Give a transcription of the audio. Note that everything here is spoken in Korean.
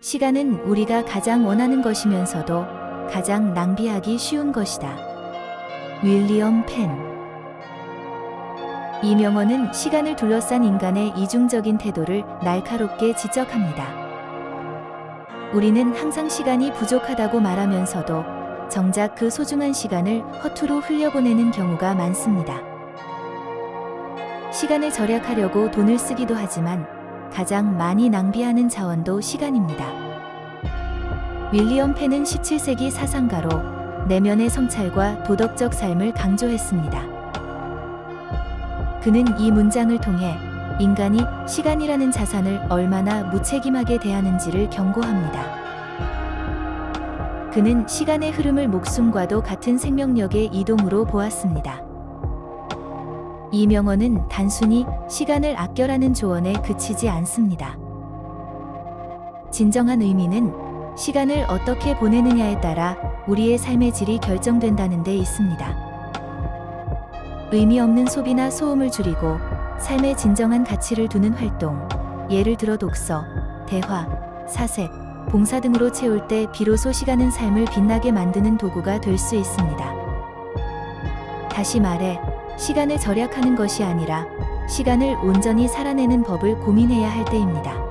시간은 우리가 가장 원하는 것이면서도 가장 낭비하기 쉬운 것이다. 윌리엄 펜 이 명언은 시간을 둘러싼 인간의 이중적인 태도를 날카롭게 지적합니다. 우리는 항상 시간이 부족하다고 말하면서도 정작 그 소중한 시간을 허투루 흘려보내는 경우가 많습니다. 시간을 절약하려고 돈을 쓰기도 하지만 가장 많이 낭비하는 자원도 시간입니다. 윌리엄 펜은 17세기 사상가로 내면의 성찰과 도덕적 삶을 강조했습니다. 그는 이 문장을 통해 인간이 시간이라는 자산을 얼마나 무책임하게 대하는지를 경고합니다. 그는 시간의 흐름을 목숨과도 같은 생명력의 이동으로 보았습니다. 이 명언은 단순히 시간을 아껴라는 조언에 그치지 않습니다. 진정한 의미는 시간을 어떻게 보내느냐에 따라 우리의 삶의 질이 결정된다는 데 있습니다. 의미 없는 소비나 소음을 줄이고 삶의 진정한 가치를 두는 활동, 예를 들어 독서, 대화, 사색, 봉사 등으로 채울 때 비로소 시간은 삶을 빛나게 만드는 도구가 될 수 있습니다. 다시 말해, 시간을 절약하는 것이 아니라 시간을 온전히 살아내는 법을 고민해야 할 때입니다.